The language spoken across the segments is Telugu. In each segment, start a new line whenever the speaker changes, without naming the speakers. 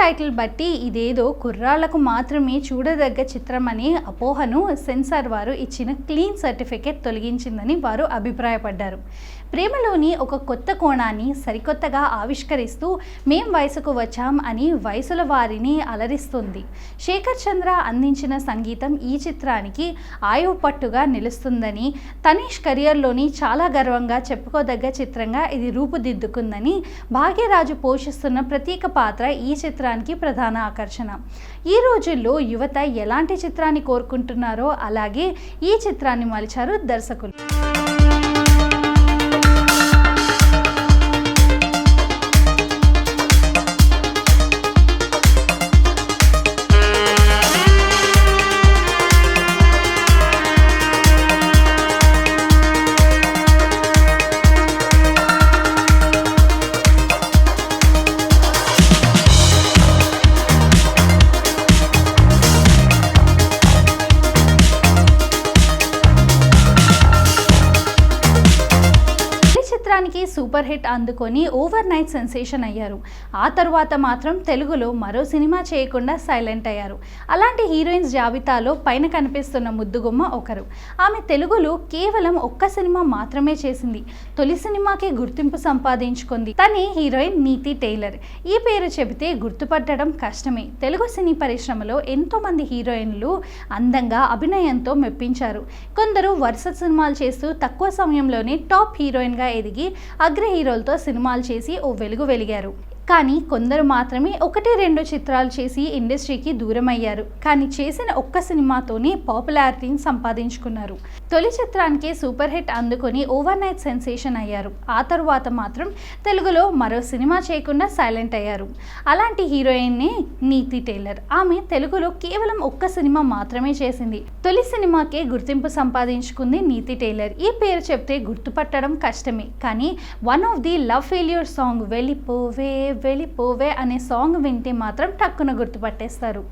టైటిల్ బట్టి ఇదేదో కుర్రాళ్ళకు మాత్రమే చూడదగ్గ చిత్రమని అపోహను సెన్సార్ వారు ఇచ్చిన క్లీన్ సర్టిఫికేట్ తొలగించిందని వారు అభిప్రాయపడ్డారు. ప్రేమలోని ఒక కొత్త కోణాన్ని సరికొత్తగా ఆవిష్కరిస్తూ మేం వయసుకు వచ్చాం అని వయసుల వారిని అలరిస్తుంది. శేఖర్ చంద్ర అందించిన సంగీతం ఈ చిత్రానికి ఆయువు పట్టుగా నిలుస్తుందని తనీష్ కెరియర్లోని చాలా గర్వంగా చెప్పుకోదగ్గ చిత్రంగా ఇది రూపుదిద్దుకుందని భాగ్యరాజు పోషిస్తున్న ప్రత్యేక పాత్ర ఈ చిత్రానికి ప్రధాన ఆకర్షణ. ఈ రోజుల్లో యువత ఎలాంటి చిత్రాన్ని కోరుకుంటున్నారో అలాగే ఈ చిత్రాన్ని మలిచారు దర్శకులు. చిత్రానికి సూపర్ హిట్ అందుకొని ఓవర్ నైట్ సెన్సేషన్ అయ్యారు. ఆ తర్వాత మాత్రం తెలుగులో మరో సినిమా చేయకుండా సైలెంట్ అయ్యారు. అలాంటి హీరోయిన్స్ జాబితాలో పైన కనిపిస్తున్న ముద్దుగుమ్మ ఒకరు. ఆమె తెలుగులో కేవలం ఒక్క సినిమా మాత్రమే చేసింది. తొలి సినిమాకి గుర్తింపు సంపాదించుకుంది. తనే హీరోయిన్ నీతి టైలర్. ఈ పేరు చెబితే గుర్తుపట్టడం కష్టమే. తెలుగు సినీ పరిశ్రమలో ఎంతో మంది హీరోయిన్లు అందంగా అభినయంతో మెప్పించారు. కొందరు వరుస సినిమాలు చేస్తూ తక్కువ సమయంలోనే టాప్ హీరోయిన్గా ఎదిగి అగ్ర హీరోలతో సినిమాలు చేసి ఓ వెలుగు వెలిగారు. కానీ కొందరు మాత్రమే ఒకటి రెండు చిత్రాలు చేసి ఇండస్ట్రీకి దూరం అయ్యారు కానీ చేసిన ఒక్క సినిమాతోనే పాపులారిటీని సంపాదించుకున్నారు. తొలి చిత్రానికి సూపర్ హిట్ అందుకొని ఓవర్ నైట్ సెన్సేషన్ అయ్యారు. ఆ తరువాత మాత్రం తెలుగులో మరో సినిమా చేయకుండా సైలెంట్ అయ్యారు. అలాంటి హీరోయిన్నే నీతి టైలర్. ఆమె తెలుగులో కేవలం ఒక్క సినిమా మాత్రమే చేసింది. తొలి సినిమాకే గుర్తింపు సంపాదించుకుంది నీతి టైలర్. ఈ పేరు చెప్తే గుర్తుపట్టడం కష్టమే. కానీ one of the love failure song వెళ్ళిపోవే వెళ్ళిపోవే అనే సాంగ్ వింటే మాత్రం టక్కున గుర్తుపట్టేస్తారు.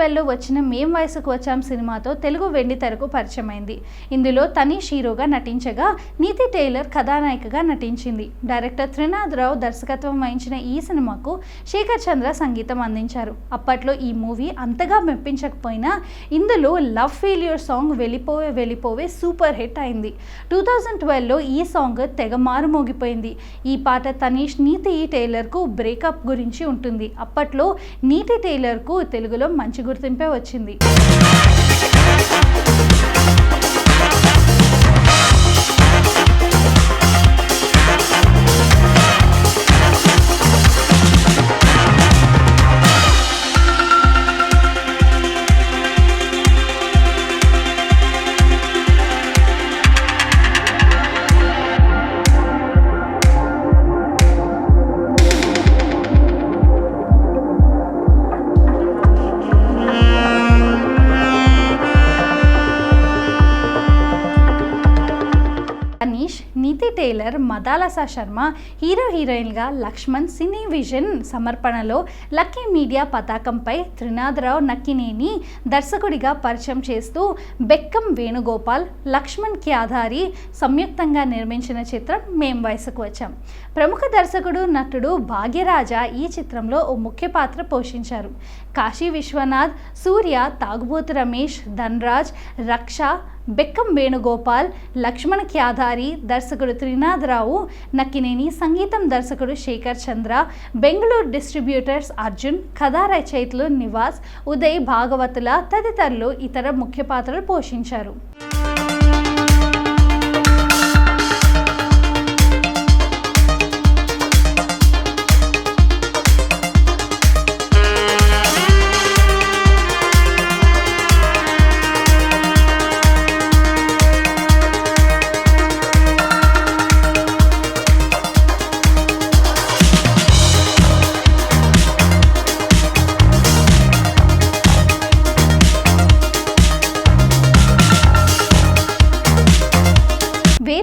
ట్వెల్వ్లో వచ్చిన మేం వయసుకు వచ్చాం సినిమాతో తెలుగు వెండి తెరకు పరిచయమైంది. ఇందులో తనీష్ హీరోగా నటించగా నీతి టైలర్ కథానాయికగా నటించింది. డైరెక్టర్ త్రినాథ్ రావు దర్శకత్వం వహించిన ఈ సినిమాకు శేఖర్ చంద్ర సంగీతం అందించారు. అప్పట్లో ఈ మూవీ అంతగా మెప్పించకపోయినా ఇందులో లవ్ ఫెయిల్యూర్ సాంగ్ వెళ్ళిపోవే వెళ్ళిపోవే సూపర్ హిట్ అయింది. టూ థౌజండ్ ట్వెల్వ్లో ఈ సాంగ్ తెగ మారుమోగిపోయింది. ఈ పాట తనీష్ నీతి టైలర్కు బ్రేకప్ గురించి ఉంటుంది. అప్పట్లో నీతి టైలర్కు తెలుగులో మంచి గుర్తింపే వచ్చింది. టేలర్ మదాలసా శర్మ హీరో హీరోయిన్గా లక్ష్మణ్ సినీ విజన్ సమర్పణలో లక్కీ మీడియా పతాకంపై త్రినాథరావు నక్కినేని దర్శకుడిగా పరిచయం చేస్తూ బెక్కం వేణుగోపాల్ లక్ష్మణ్ క్యాధారి సంయుక్తంగా నిర్మించిన చిత్రం మేం వయసుకు వచ్చాం. ప్రముఖ దర్శకుడు నటుడు భాగ్యరాజా ఈ చిత్రంలో ఓ ముఖ్య పాత్ర పోషించారు. కాశీ విశ్వనాథ్ సూర్య తాగుబోతు రమేష్ ధన్రాజ్ రక్ష బెక్కం వేణుగోపాల్ లక్ష్మణ క్యాధారి దర్శకుడు త్రినాథరావు నక్కినేని సంగీతం దర్శకుడు శేఖర్ చంద్ర బెంగళూరు డిస్ట్రిబ్యూటర్స్ అర్జున్ కథా రచయితలు నివాస్ ఉదయ్ భాగవతుల తదితరులు ఇతర ముఖ్య పాత్రలు పోషించారు.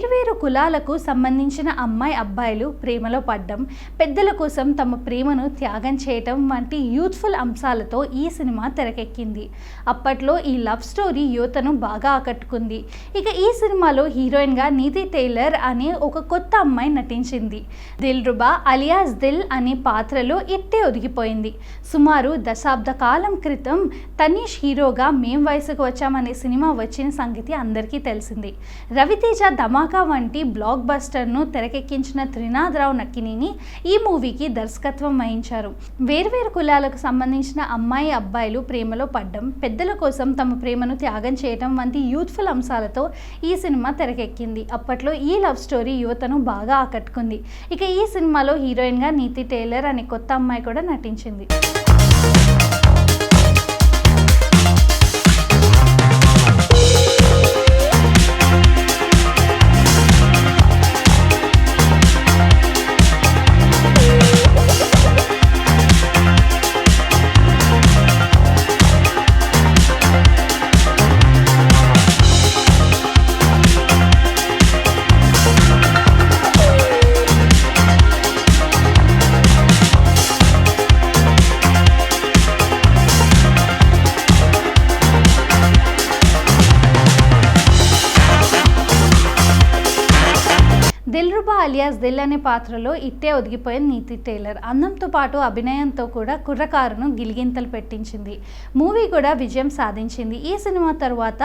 కులాలకు సంబంధించిన అమ్మాయి అబ్బాయిలు ప్రేమలో పడ్డం పెద్దల కోసం తమ ప్రేమను త్యాగం చేయటం వంటి యూత్ఫుల్ అంశాలతో ఈ సినిమా తెరకెక్కింది. అప్పట్లో ఈ లవ్ స్టోరీ యువతను బాగా ఆకట్టుకుంది. ఇక ఈ సినిమాలో హీరోయిన్గా నీతి టైలర్ అనే ఒక కొత్త అమ్మాయి నటించింది. దిల్ రుబా అలియాస్ దిల్ అనే పాత్రలో ఇట్టే ఒదిగిపోయింది. సుమారు దశాబ్ద కాలం క్రితం తనీష్ హీరోగా మేం వయసుకు వచ్చామనే సినిమా వచ్చిన సంగతి అందరికీ తెలిసింది. రవితేజ ధమాకా వంటి బ్లాక్ బస్టర్ను తెరకెక్కించిన త్రినాథరావు నక్కినిని ఈ మూవీకి దర్శకత్వం వహించారు. వేర్వేరు కులాలకు సంబంధించిన అమ్మాయి అబ్బాయిలు ప్రేమలో పడ్డం పెద్దల కోసం తమ ప్రేమను త్యాగం చేయడం వంటి యూత్ఫుల్ అంశాలతో ఈ సినిమా తెరకెక్కింది. అప్పట్లో ఈ లవ్ స్టోరీ యువతను బాగా ఆకట్టుకుంది. ఇక ఈ సినిమాలో హీరోయిన్గా నీతి టైలర్ అనే కొత్త అమ్మాయి కూడా నటించింది. అలియాస్ దిల్ అనే పాత్రలో ఇట్టే ఒదిగిపోయింది నీతి టైలర్. అందంతో పాటు అభినయంతో కూడా కుర్రకారును గిలిగింతలు పెట్టించింది. మూవీ కూడా విజయం సాధించింది. ఈ సినిమా తరువాత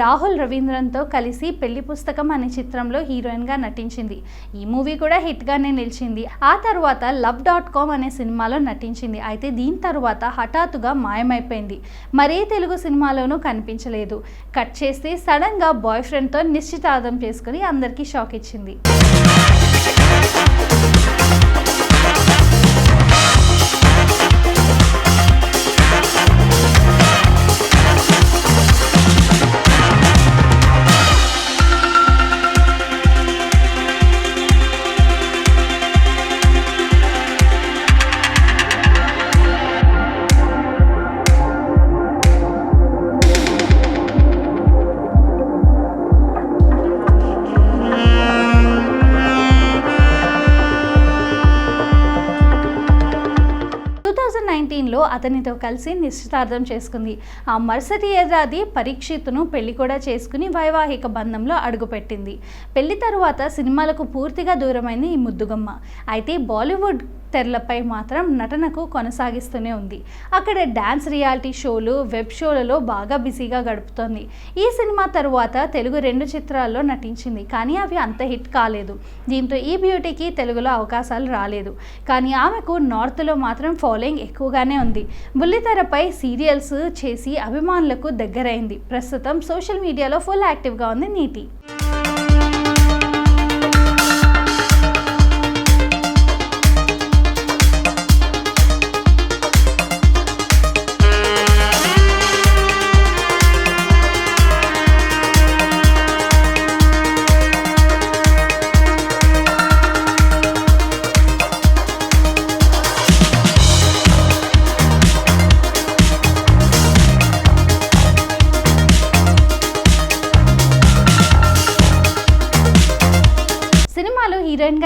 రాహుల్ రవీంద్రన్తో కలిసి పెళ్ళి పుస్తకం అనే చిత్రంలో హీరోయిన్గా నటించింది. ఈ మూవీ కూడా హిట్గానే నిలిచింది. ఆ తర్వాత లవ్ డాట్ కామ్ అనే సినిమాలో నటించింది. అయితే దీని తర్వాత హఠాత్తుగా మాయమైపోయింది. మరే తెలుగు సినిమాలోనూ కనిపించలేదు. కట్ చేస్తే సడన్గా బాయ్ ఫ్రెండ్తో నిశ్చితార్థం చేసుకుని అందరికీ షాక్ ఇచ్చింది. సమయంలో అతనితో కలిసి నిశ్చితార్థం చేసుకుంది. ఆ మరుసటి ఏడాది పరీక్షిత్తును పెళ్ళి కూడా చేసుకుని వైవాహిక బంధంలో అడుగుపెట్టింది. పెళ్ళి తరువాత సినిమాలకు పూర్తిగా దూరమైంది ఈ ముద్దుగమ్మ. అయితే బాలీవుడ్ తెరలపై మాత్రం నటనకు కొనసాగిస్తూనే ఉంది. అక్కడ డ్యాన్స్ రియాలిటీ షోలు వెబ్ షోలలో బాగా బిజీగా గడుపుతోంది. ఈ సినిమా తరువాత తెలుగు రెండు చిత్రాల్లో నటించింది కానీ అవి అంత హిట్ కాలేదు. దీంతో ఈ బ్యూటీకి తెలుగులో అవకాశాలు రాలేదు. కానీ ఆమెకు నార్త్లో మాత్రం ఫాలోయింగ్ ఎక్కువగానే ఉంది. బుల్లితెరపై సీరియల్స్ చేసి అభిమానులకు దగ్గరైంది. ప్రస్తుతం సోషల్ మీడియాలో ఫుల్ యాక్టివ్గా ఉంది నీటి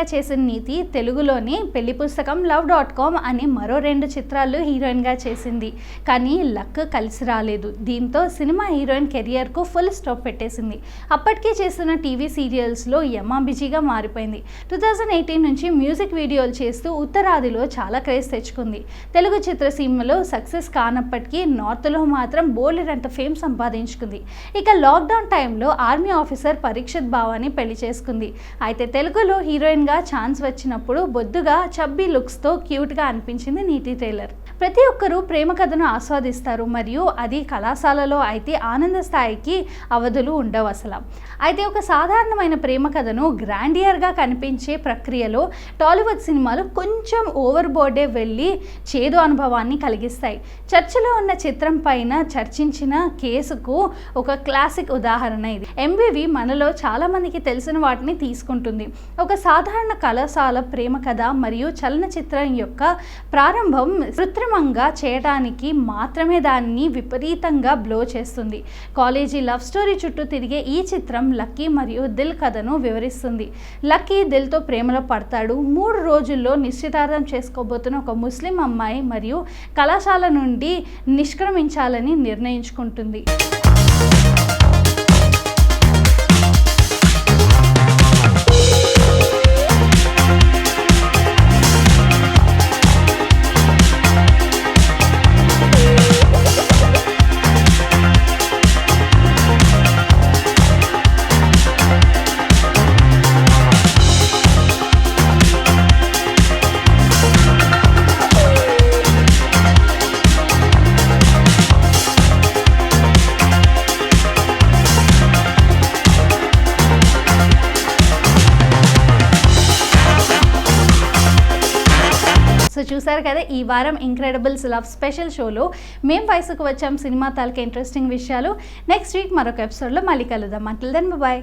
హీరోయిన్గా చేసిన నీతి తెలుగులోని పెళ్ళి పుస్తకం లవ్ డాట్ కామ్ అనే మరో రెండు చిత్రాలు హీరోయిన్గా చేసింది. కానీ లక్ కలిసి రాలేదు. దీంతో సినిమా హీరోయిన్ కెరియర్కు ఫుల్ స్టాప్ పెట్టేసింది. అప్పటికే చేస్తున్న టీవీ సీరియల్స్లో యమా బిజీగా మారిపోయింది. టూ థౌజండ్ ఎయిటీన్ నుంచి మ్యూజిక్ వీడియోలు చేస్తూ ఉత్తరాదిలో చాలా క్రేజ్ తెచ్చుకుంది. తెలుగు చిత్రసీమలో సక్సెస్ కానప్పటికీ నార్త్లో మాత్రం బోలెడంత ఫేమ్ సంపాదించుకుంది. ఇక లాక్డౌన్ టైంలో ఆర్మీ ఆఫీసర్ పరీక్షిత్ బావాని పెళ్ళి చేసుకుంది. అయితే తెలుగులో హీరోయిన్గా ఛాన్స్ వచ్చినప్పుడు బొద్దుగా చబ్బీ లుక్స్తో క్యూట్గా అనిపించింది నీటి టైలర్. ప్రతి ఒక్కరూ ప్రేమ కథను ఆస్వాదిస్తారు మరియు అది కళాశాలలో అయితే ఆనంద స్థాయికి అవధులు ఉండవు అసలు. అయితే ఒక సాధారణమైన ప్రేమ కథను గ్రాండియర్గా కనిపించే ప్రక్రియలో టాలీవుడ్ సినిమాలు కొంచెం ఓవర్ బోర్డే వెళ్ళి చేదు అనుభవాన్ని కలిగిస్తాయి. చర్చలో ఉన్న చిత్రం పైన చర్చించిన కేసుకు ఒక క్లాసిక్ ఉదాహరణ ఇది. ఎంబీవి మనలో చాలామందికి తెలిసిన వాటిని తీసుకుంటుంది. ఒక సాధారణ కళాశాల ప్రేమ కథ మరియు చలనచిత్రం యొక్క ప్రారంభం కృత్రిమ కృత్రిమంగా చేయడానికి మాత్రమే దాన్ని విపరీతంగా బ్లో చేస్తుంది. కాలేజీ లవ్ స్టోరీ చుట్టూ తిరిగే ఈ చిత్రం లక్కీ మరియు దిల్ కథను వివరిస్తుంది. లక్కీ దిల్తో ప్రేమలో పడతాడు. మూడు రోజుల్లో నిశ్చితార్థం చేసుకోబోతున్న ఒక ముస్లిం అమ్మాయి మరియు కళాశాల నుండి నిష్క్రమించాలని నిర్ణయించుకుంటుంది. చూసారు కదా ఈ వారం ఇంక్రెడిబుల్స్ లవ్ స్పెషల్ షోలో మేము వయసుకు వచ్చాం సినిమా తాలూకా ఇంట్రెస్టింగ్ విషయాలు. నెక్స్ట్ వీక్ మరొక ఎపిసోడ్లో మళ్ళీ కలుద్దాం. Until then bye